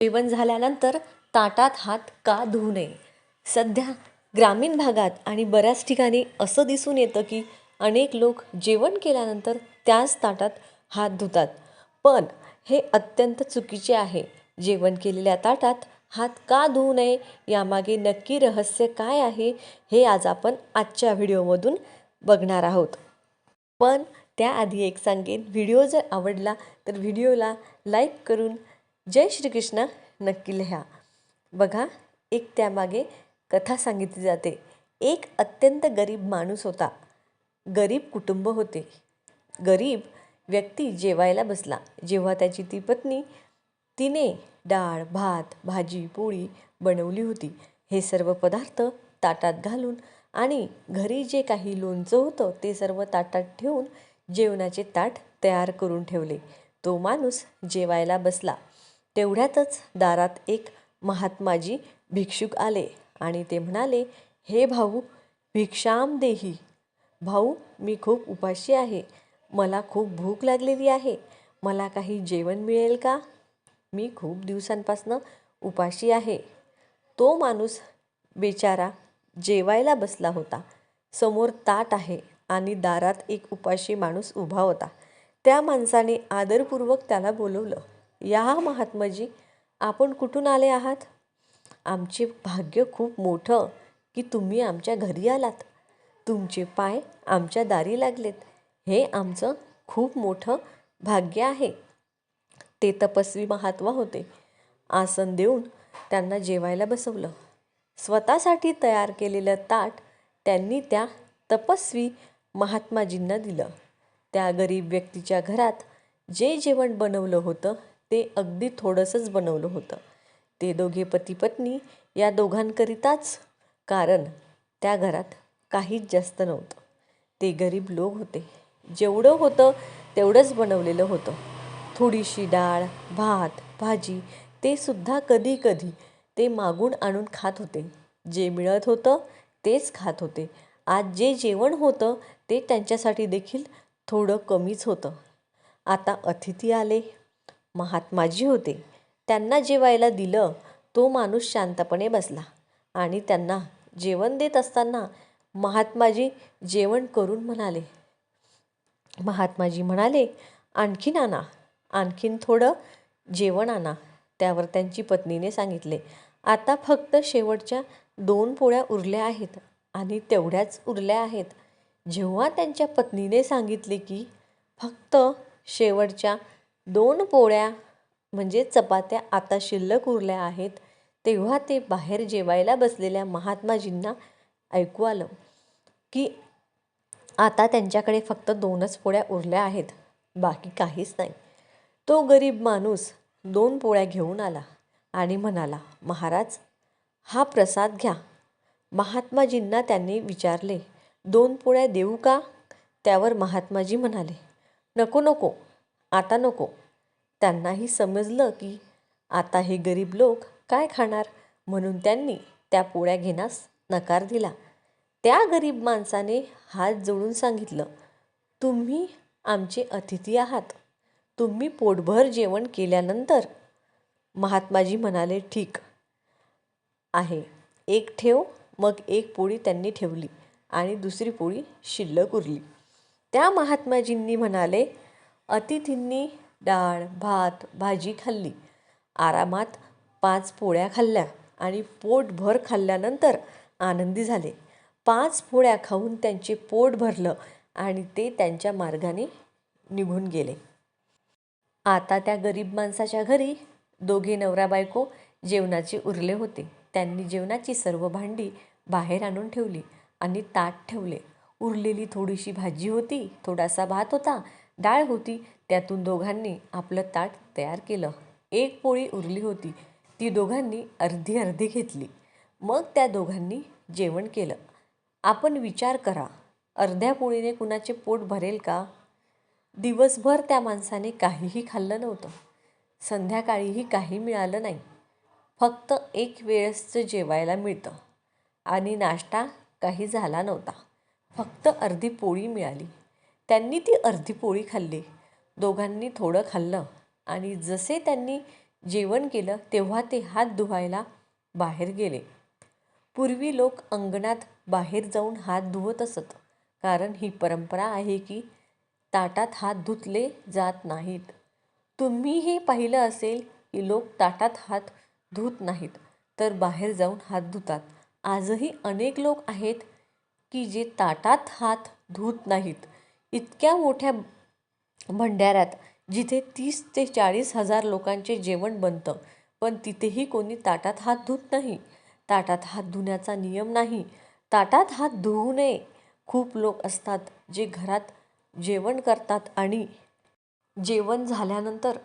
जेवण झाल्यानंतर ताटात हात का धुवू नये? सध्या ग्रामीण भागात आणि बऱ्याच ठिकाणी असं दिसून येतं की अनेक लोक जेवण केल्यानंतर त्याच ताटात हात धुतात. पण हे अत्यंत चुकीचे आहे. जेवण केलेल्या ताटात हात का धुवू नये यामागे नक्की रहस्य काय आहे हे आज आपण आजच्या व्हिडिओमधून बघणार आहोत. पण त्याआधी एक सांगेन व्हिडिओ जर आवडला तर व्हिडिओला लाईक करून जय श्रीकृष्ण नक्की लिहा. बघा एक त्यामागे कथा सांगितली जाते. एक अत्यंत गरीब माणूस होता. गरीब कुटुंब होते. गरीब व्यक्ती जेवायला बसला. जेव्हा त्याची ती पत्नी तिने डाळ भात भाजी पोळी बनवली होती. हे सर्व पदार्थ ताटात घालून आणि घरी जे काही लोणचं होतं ते सर्व ताटात ठेवून जेवणाचे ताट तयार करून ठेवले. तो माणूस जेवायला बसला. तेवढ्यातच दारात एक महात्माजी भिक्षुक आले आणि ते म्हणाले हे भाऊ भिक्षाम देही. भाऊ मी खूप उपाशी आहे. मला खूप भूक लागलेली आहे. मला काही जेवण मिळेल का? मी खूप दिवसांपासनं उपाशी आहे. तो माणूस बेचारा जेवायला बसला होता. समोर ताट आहे आणि दारात एक उपाशी माणूस उभा होता. त्या माणसाने आदरपूर्वक त्याला बोलवलं. या महात्माजी आपण कुठून आले आहात? आमचे भाग्य खूप मोठं की तुम्ही आमच्या घरी आलात. तुमचे पाय आमच्या दारी लागलेत. हे आमचं खूप मोठं भाग्य आहे. ते तपस्वी महात्मा होते. आसन देऊन त्यांना जेवायला बसवलं. स्वतःसाठी तयार केलेलं ताट त्यांनी त्या तपस्वी महात्माजींना दिलं. त्या गरीब व्यक्तीच्या घरात जे जेवण बनवलं होतं ते अगदी थोडंसंच बनवलं होतं. ते दोघे पती पत्नी या दोघांकरिताच कारण त्या घरात काहीच जास्त नव्हतं. ते गरीब लोक होते. जेवढं होतं तेवढंच बनवलेलं होतं. थोडीशी डाळ भात भाजी ते सुद्धा कधी कधी ते मागून आणून खात होते. जे मिळत होतं तेच खात होते. आज जे जेवण होतं ते त्यांच्यासाठी देखील थोडं कमीच होतं. आता अतिथी आले. महात्माजी होते त्यांना जेवायला दिलं तो माणूस शांतपणे बसला आणि त्यांना जेवण देत असताना महात्माजी जेवण करून म्हणाले. महात्माजी म्हणाले आणखीन आणा आणखीन थोडं जेवण आणा त्यावर त्यांची पत्नीने सांगितले. आता फक्त शेवटच्या दोन पोळ्या उरल्या आहेत आणि तेवढ्याच उरल्या आहेत. जेव्हा त्यांच्या पत्नीने सांगितले की फक्त शेवटच्या दोन पोळ्या म्हणजे चपात्या आता शिल्लक उरल्या आहेत तेव्हा ते बाहेर जेवायला बसलेल्या महात्माजींना ऐकू आलं की आता त्यांच्याकडे फक्त दोनच पोळ्या उरल्या आहेत बाकी काहीच नाही. तो गरीब माणूस दोन पोळ्या घेऊन आला आणि म्हणाला महाराज हा प्रसाद घ्या. महात्माजींना त्यांनी विचारले दोन पोळ्या देऊ का? त्यावर महात्माजी म्हणाले नको नको आता नको. त्यांनाही समजलं की आता हे गरीब लोक काय खाणार? म्हणून त्यांनी त्या पोळ्या घेण्यास नकार दिला. त्या गरीब माणसाने हात जोडून सांगितलं तुम्ही आमचे अतिथी आहात. तुम्ही पोटभर जेवण केल्यानंतर महात्माजी म्हणाले ठीक आहे. एक ठेव. मग एक पोळी त्यांनी ठेवली आणि दुसरी पोळी शिल्लक उरली. त्या महात्माजींनी म्हणाले अतिथींनी डाळ भात भाजी खाल्ली. आरामात पाच पोळ्या खाल्ल्या आणि पोटभर खाल्ल्यानंतर आनंदी झाले. पाच पोळ्या खाऊन त्यांचे पोट भरलं आणि ते त्यांच्या मार्गाने निघून गेले. आता त्या गरीब माणसाच्या घरी दोघे नवरा बायको जेवणाचे उरले होते. त्यांनी जेवणाची सर्व भांडी बाहेर आणून ठेवली आणि ताट ठेवले. उरलेली थोडीशी भाजी होती थोडासा भात होता डाळ होती त्यातून दोघांनी आपलं ताट तयार केलं. एक पोळी उरली होती ती दोघांनी अर्धी अर्धी घेतली. मग त्या दोघांनी जेवण केलं. आपण विचार करा अर्ध्या पोळीने कुणाचे पोट भरेल का? दिवसभर त्या माणसाने काहीही खाल्लं नव्हतं. संध्याकाळीही काही मिळालं नाही. फक्त एक वेळेसचं जेवायला मिळतं. आणि नाश्ता काही झाला नव्हता. फक्त अर्धी पोळी मिळाली. त्यांनी ती अर्धी पोळी खाल्ली. दोघांनी थोडं खाल्लं आणि जसे त्यांनी जेवण केलं तेव्हा ते हात धुवायला बाहेर गेले. पूर्वी लोक अंगणात बाहेर जाऊन हात धुवत असत कारण ही परंपरा आहे की ताटात हात धुतले जात नाहीत. तुम्ही हे पाहिलं असेल की लोक ताटात हात धुत नाहीत तर बाहेर जाऊन हात धुतात. आजही अनेक लोक आहेत की जे ताटात हात धुत नाहीत. इतक्या मोठ्या भंडाऱ्यात जिथे तीस ते चाळीस हजार लोकांचे जेवण बनतं पण तिथेही कोणी ताटात हात धुत नाही. ताटात हात धुण्याचा नियम नाही. ताटात हात धुवू नये. खूप लोक असतात जे घरात जेवण करतात आणि जेवण झाल्यानंतर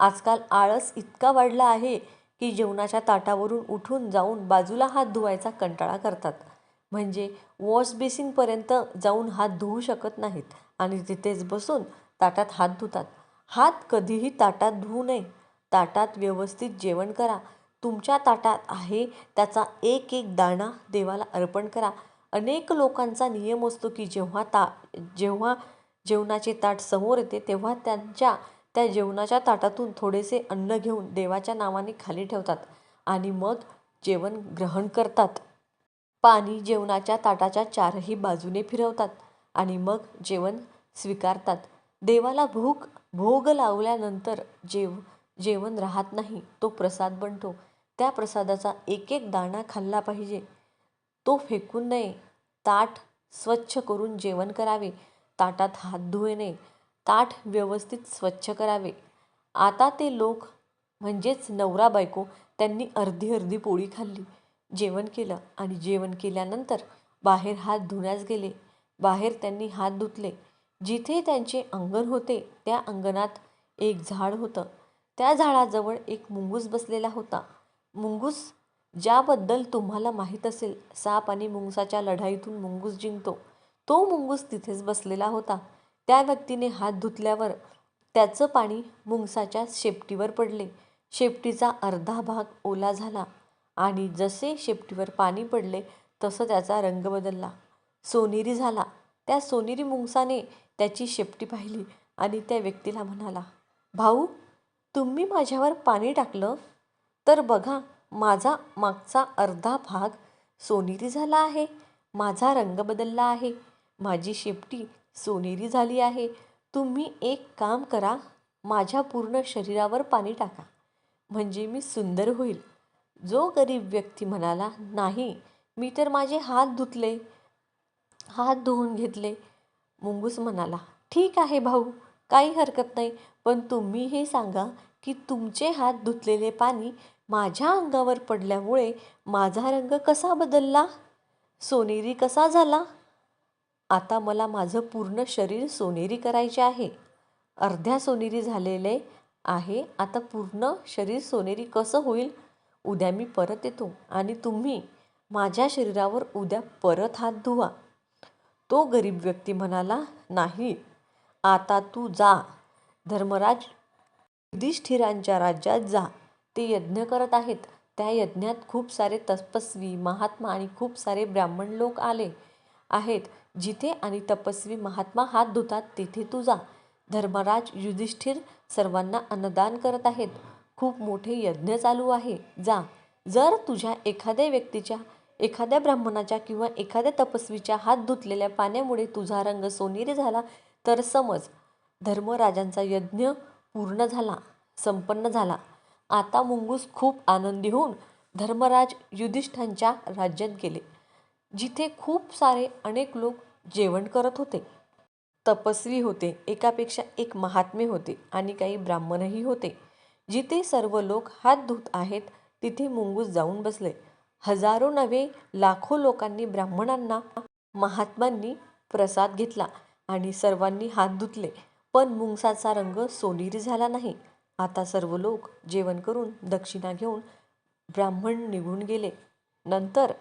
आजकाल आळस इतका वाढला आहे की जेवणाच्या ताटावरून उठून जाऊन बाजूला हात धुवायचा कंटाळा करतात. म्हणजे वॉश बेसिनपर्यंत जाऊन हात धुवू शकत नाहीत. आणि तिथेच बसून ताटात हात धुतात. हात कधीही ताटात धुवू नये. ताटात व्यवस्थित जेवण करा. तुमच्या ताटात आहे त्याचा एक एक दाणा देवाला अर्पण करा. अनेक लोकांचा नियम असतो की जेव्हा ता जेव्हा जेवणाचे ताट समोर येते तेव्हा त्यांच्या त्या जेवणाच्या ताटातून थोडेसे अन्न घेऊन देवाच्या नावाने खाली ठेवतात आणि मग जेवण ग्रहण करतात. पाणी जेवणाच्या ताटाच्या चारही बाजूने फिरवतात. आणि मग जेवण स्वीकारतात. देवाला भूक भोग लावल्यानंतर जेव जेवण राहत नाही तो प्रसाद बनतो. त्या प्रसादाचा एक एक दाणा खाल्ला पाहिजे. तो फेकून नये. ताट स्वच्छ करून जेवण करावे. ताटात हात धुवे नये. ताट व्यवस्थित स्वच्छ करावे. आता ते लोक म्हणजेच नवरा बायको त्यांनी अर्धी अर्धी पोळी खाल्ली. जेवण केलं आणि जेवण केल्यानंतर बाहेर हात धुण्यास गेले. बाहेर त्यांनी हात धुतले. जिथे त्यांचे अंगण होते त्या अंगणात एक झाड होतं. त्या झाडाजवळ एक मुंगूस बसलेला होता. मुंगूस ज्याबद्दल तुम्हाला माहीत असेल साप आणि मुंगसाच्या लढाईतून मुंगूस जिंकतो. तो मुंगूस तिथेच बसलेला होता. त्या व्यक्तीने हात धुतल्यावर त्याचं पाणी मुंगसाच्या शेपटीवर पडले. शेपटीचा अर्धा भाग ओला झाला आणि जसे शेपटीवर पाणी पडले तसं त्याचा रंग बदलला. सोनेरी झाला. त्या सोनेरी मुंगसाने त्याची शेपटी पाहिली आणि त्या व्यक्तीला म्हणाला भाऊ तुम्ही माझ्यावर पाणी टाकलं? तर बघा माझा मागचा अर्धा भाग सोनेरी झाला आहे. माझा रंग बदलला आहे. माझी शेपटी सोनेरी झाली आहे. तुम्ही एक काम करा माझ्या पूर्ण शरीरावर पाणी टाका. म्हणजे मी सुंदर होईल. जो गरीब व्यक्ती म्हणाला नाही मी तर माझे हात धुतले. हात धुवून घेतले. मुंगूस म्हणाला ठीक आहे भाऊ काही हरकत नाही पण तुम्ही हे सांगा की तुमचे हात धुतलेले पाणी माझ्या अंगावर पडल्यामुळे माझा रंग कसा बदलला? सोनेरी कसा झाला? आता मला माझं पूर्ण शरीर सोनेरी करायचे आहे. अर्ध्या सोनेरी झालेले आहे आता पूर्ण शरीर सोनेरी कसं होईल? उद्या मी परत येतो आणि तुम्ही माझ्या शरीरावर उद्या परत हात धुवा. तो गरीब व्यक्ती म्हणाला नाही आता तू जा. धर्मराज युधिष्ठिरांच्या राज्यात जा. ते यज्ञ करत आहेत. त्या यज्ञात खूप सारे तपस्वी महात्मा आणि खूप सारे ब्राह्मण लोक आले आहेत. जिथे आणि तपस्वी महात्मा हात धुतात तिथे तू जा. धर्मराज युधिष्ठिर सर्वांना अन्नदान करत आहेत. खूप मोठे यज्ञ चालू आहे. जा. जर तुझ्या एखाद्या व्यक्तीच्या एखाद्या ब्राह्मणाच्या किंवा एखाद्या तपस्वीच्या हात धुतलेल्या पाण्यामुळे तुझा रंग सोनेरी झाला तर समज धर्मराजांचा यज्ञ पूर्ण झाला संपन्न झाला. आता मुंगूस खूप आनंदी होऊन धर्मराज युधिष्ठांच्या राज्यात गेले जिथे खूप सारे अनेक लोक जेवण करत होते. तपस्वी होते एकापेक्षा एक महात्मे होते आणि काही ब्राह्मणही होते. जिथे सर्व लोक हात धुत आहेत तिथे मुंगूस जाऊन बसले. हजारो नव्हे लाखो लोकांनी ब्राह्मणांना महात्मांनी प्रसाद घेतला आणि सर्वांनी हात धुतले. पण मुंगसाचा रंग सोनेरी झाला नाही. आता सर्व लोक जेवण करून दक्षिणा घेऊन ब्राह्मण निघून गेले. नंतर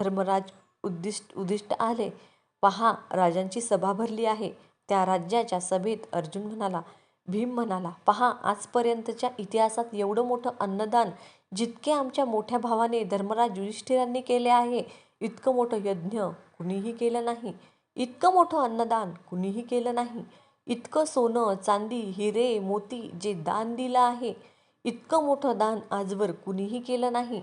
धर्मराज उद्दिष्ट उद्दिष्ट आले. पहा राजांची सभा भरली आहे. त्या राज्याच्या सभेत अर्जुन म्हणाला भीम म्हणाला पहा आजपर्यंतच्या इतिहासात एवढं मोठं अन्नदान जितके आमच्या मोठ्या भावाने धर्मराज युधिष्ठिरांनी केले आहे इतकं मोठं यज्ञ कुणीही केलं नाही. इतकं मोठं अन्नदान कुणीही केलं नाही. इतकं सोनं चांदी हिरे मोती जे दान दिलं आहे इतकं मोठं दान आजवर कुणीही केलं नाही.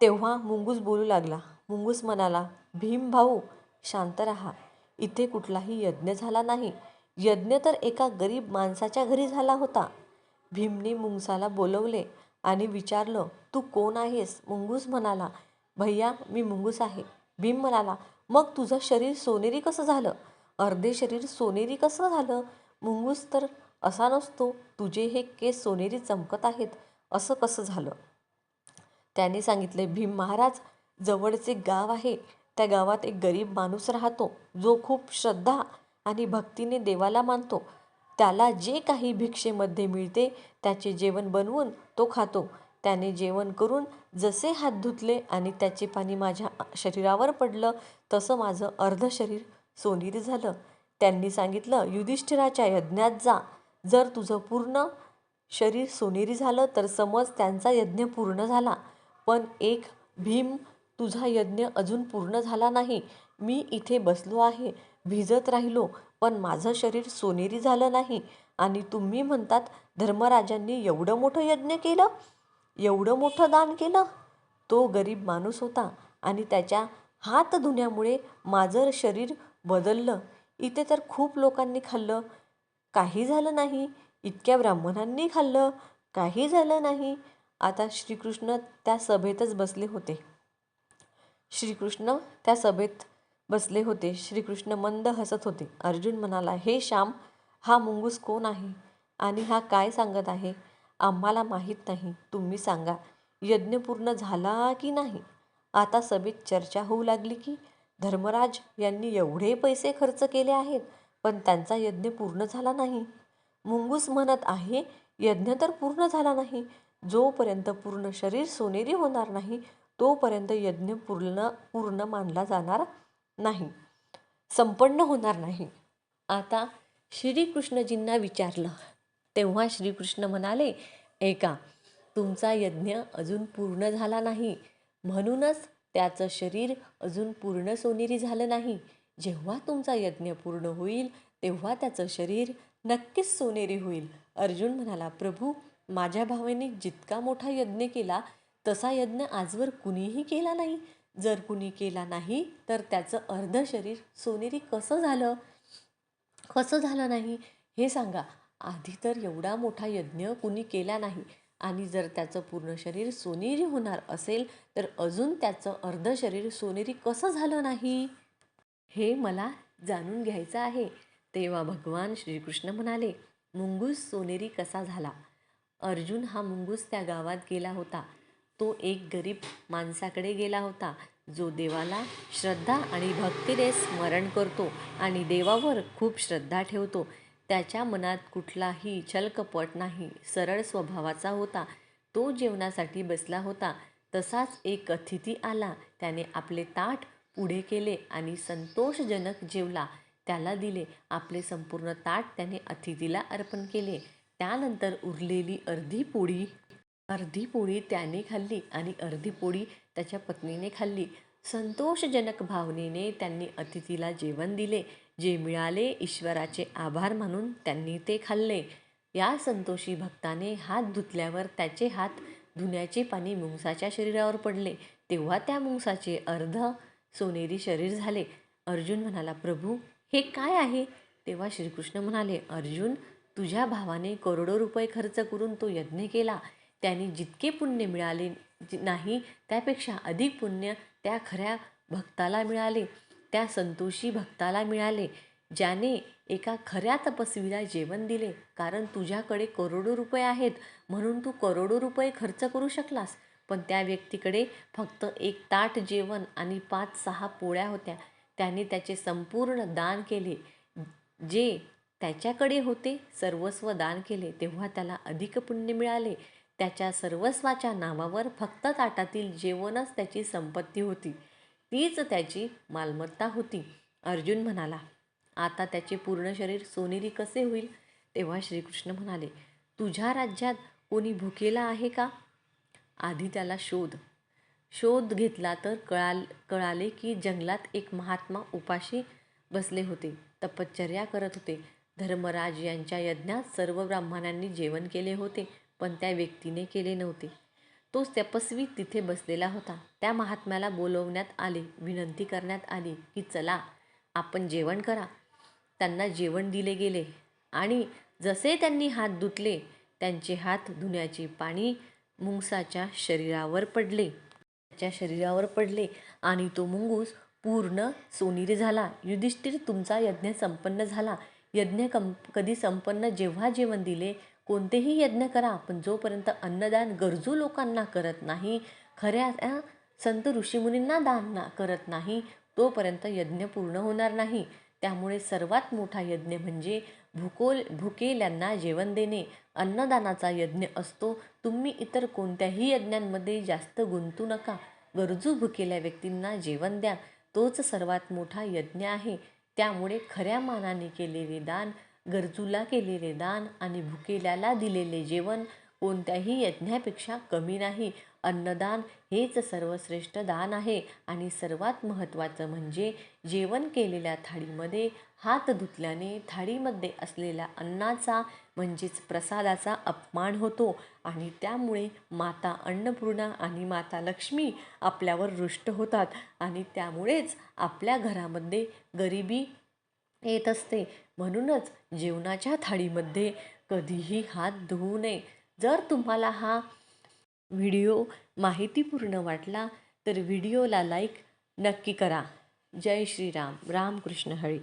तेव्हा मुंगूस बोलू लागला. मुंगूस म्हणाला भीम भाऊ शांत राहा. इथे कुठलाही यज्ञ झाला नाही. यज्ञ तर एका गरीब माणसाच्या घरी झाला होता. भीमने मुंगसाला बोलवले. आणि विचारलं तू कोण आहेस? मुंगूस म्हणाला भैया मी मुंगूस आहे. भीम म्हणाला मग तुझं शरीर सोनेरी कसं झालं? अर्धे शरीर सोनेरी कसं झालं? मुंगूस तर असा नसतो तुझे हे केस सोनेरी चमकत आहेत असं कसं झालं? त्याने सांगितले भीम महाराज जवळचे गाव आहे त्या गावात एक गरीब माणूस राहतो जो खूप श्रद्धा आणि भक्तीने देवाला मानतो. त्याला जे काही भिक्षेमध्ये मिळते त्याचे जेवण बनवून तो खातो. त्याने जेवण करून जसे हात धुतले आणि त्याचे पाणी माझ्या शरीरावर पडलं तसं माझं अर्ध शरीर सोनेरी झालं. त्यांनी सांगितलं युधिष्ठिराच्या यज्ञात जा. जर तुझं पूर्ण शरीर सोनेरी झालं तर समज त्यांचा यज्ञ पूर्ण झाला. पण एक भीम तुझा यज्ञ अजून पूर्ण झाला नाही. मी इथे बसलो आहे. भिजत राहिलो पण माझं शरीर सोनेरी झालं नाही. आणि तुम्ही म्हणतात धर्मराजांनी एवढं मोठं यज्ञ केलं? एवढं मोठं दान केलं? तो गरीब माणूस होता आणि त्याच्या हात धुण्यामुळे माझं शरीर बदललं. इथे तर खूप लोकांनी खाल्लं. काही झालं नाही. इतक्या ब्राह्मणांनी खाल्लं. काही झालं नाही. आता श्रीकृष्ण त्या सभेतच बसले होते. श्रीकृष्ण त्या सभेत बसले होते. श्रीकृष्ण मंद हसत होते. अर्जुन म्हणाला हे श्याम हा मुंगूस कोण आहे? आणि हा काय सांगत आहे? आम्हाला माहीत नाही. तुम्ही सांगा यज्ञ पूर्ण झाला की नाही? आता सभेत चर्चा होऊ लागली की धर्मराज यांनी एवढे पैसे खर्च केले आहेत पण त्यांचा यज्ञ पूर्ण झाला नाही. मुंगूस म्हणत आहे यज्ञ तर पूर्ण झाला नाही. जोपर्यंत पूर्ण शरीर सोनेरी होणार नाही तोपर्यंत यज्ञ पूर्ण पूर्ण मानला जाणार नाही. संपन्न होणार नाही. आता श्रीकृष्णजींना विचारलं. तेव्हा श्रीकृष्ण म्हणाले एका तुमचा यज्ञ अजून पूर्ण झाला नाही. म्हणूनच त्याचं शरीर अजून पूर्ण सोनेरी झालं नाही. जेव्हा तुमचा यज्ञ पूर्ण होईल तेव्हा त्याचं शरीर नक्कीच सोनेरी होईल. अर्जुन म्हणाला प्रभू माझ्या भावेने जितका मोठा यज्ञ केला तसा यज्ञ आजवर कुणीही केला नाही. जर कुणी केला नाही तर त्याचं अर्ध शरीर सोनेरी कसं झालं? कसं झालं नाही? हे सांगा. आधी तर एवढा मोठा यज्ञ कुणी केला नाही आणि जर त्याचं पूर्ण शरीर सोनेरी होणार असेल तर अजून त्याचं अर्ध शरीर सोनेरी कसं झालं नाही? हे मला जाणून घ्यायचं आहे. तेव्हा भगवान श्रीकृष्ण म्हणाले मुंगूस सोनेरी कसा झाला? अर्जुन हा मुंगूस त्या गावात गेला होता. तो एक गरीब माणसाकडे गेला होता जो देवाला श्रद्धा आणि भक्तीने स्मरण करतो आणि देवावर खूप श्रद्धा ठेवतो. त्याच्या मनात कुठलाही छलकपट नाही सरळ स्वभावाचा होता. तो जेवणासाठी बसला होता. तसाच एक अतिथी आला. त्याने आपले ताट पुढे केले आणि संतोषजनक जेवला. त्याला दिले. आपले संपूर्ण ताट त्याने अतिथीला अर्पण केले. त्यानंतर उरलेली अर्धी पोळी अर्धी पोळी त्याने खाल्ली आणि अर्धी पोळी त्याच्या पत्नीने खाल्ली. संतोषजनक भावनेने त्यांनी अतिथीला जेवण दिले. जे मिळाले ईश्वराचे आभार मानून त्यांनी ते खाल्ले. या संतोषी भक्ताने हात धुतल्यावर त्याचे हात धुण्याचे पाणी मुंगसाच्या शरीरावर पडले. तेव्हा त्या मुंगसाचे अर्ध सोनेरी शरीर झाले. अर्जुन म्हणाला प्रभू हे काय आहे? तेव्हा श्रीकृष्ण म्हणाले अर्जुन तुझ्या भावाने करोडो रुपये खर्च करून तो यज्ञ केला. त्यांनी जितके पुण्य मिळाले नाही त्यापेक्षा अधिक पुण्य त्या खऱ्या भक्ताला मिळाले. त्या संतोषी भक्ताला मिळाले ज्याने एका खऱ्या तपस्वीला जेवण दिले. कारण तुझ्याकडे करोडो रुपये आहेत म्हणून तू करोडो रुपये खर्च करू शकलास. पण त्या व्यक्तीकडे फक्त एक ताट जेवण आणि पाच सहा पोळ्या होत्या. त्याने त्याचे संपूर्ण दान केले. जे त्याच्याकडे होते सर्वस्व दान केले. तेव्हा त्याला अधिक पुण्य मिळाले. त्याच्या सर्वस्वाच्या नावावर फक्त ताटातील जेवणच त्याची संपत्ती होती. तीच त्याची मालमत्ता होती. अर्जुन म्हणाला आता त्याचे पूर्ण शरीर सोनेरी कसे होईल? तेव्हा श्रीकृष्ण म्हणाले तुझ्या राज्यात कोणी भुकेला आहे का? आधी त्याला शोध. शोध घेतला तर कळाल कळाले की जंगलात एक महात्मा उपाशी बसले होते. तपश्चर्या करत होते. धर्मराज यांच्या यज्ञात सर्व ब्राह्मणांनी जेवण केले होते. पण त्या व्यक्तीने केले नव्हते. तोच तपस्वी तिथे बसलेला होता. त्या महात्म्याला बोलवण्यात आले विनंती करण्यात आली की चला आपण जेवण करा. त्यांना जेवण दिले गेले आणि जसे त्यांनी हात धुतले त्यांचे हात धुण्याचे पाणी मुंगसाच्या शरीरावर पडले. त्याच्या शरीरावर पडले आणि तो मुंगूस पूर्ण सोनेरी झाला. युधिष्ठिर तुमचा यज्ञ संपन्न झाला. यज्ञ कम कधी संपन्न जेव्हा जेवण दिले कोणतेही यज्ञ करा पण जोपर्यंत अन्नदान गरजू लोकांना करत नाही खऱ्या संत ऋषीमुनींना दान ना करत नाही तोपर्यंत यज्ञ पूर्ण होणार नाही. त्यामुळे सर्वात मोठा यज्ञ म्हणजे भूकोल भुकेल्यांना जेवण देणे. अन्नदानाचा यज्ञ असतो. तुम्ही इतर कोणत्याही यज्ञांमध्ये जास्त गुंतू नका. गरजू भुकेल्या व्यक्तींना जेवण द्या. तोच सर्वात मोठा यज्ञ आहे. त्यामुळे खऱ्या मानाने केलेले दान गरजूला केलेले दान आणि भुकेल्याला दिलेले जेवण कोणत्याही यज्ञापेक्षा कमी नाही. अन्नदान हेच सर्वश्रेष्ठ दान आहे आणि सर्वात महत्त्वाचं म्हणजे जेवण केलेल्या थाळीमध्ये हात धुतल्याने थाळीमध्ये असलेल्या अन्नाचा म्हणजेच प्रसादाचा अपमान होतो आणि त्यामुळे माता अन्नपूर्णा आणि माता लक्ष्मी आपल्यावर रुष्ट होतात आणि त्यामुळेच आपल्या घरामध्ये गरिबी येत असते. म्हणूनच जेवणाच्या थाळीमध्ये कधीही हात धुवू नये. जर तुम्हाला हा व्हिडिओ माहितीपूर्ण वाटला तर व्हिडिओला लाईक नक्की करा. जय श्रीराम. रामकृष्ण हरी.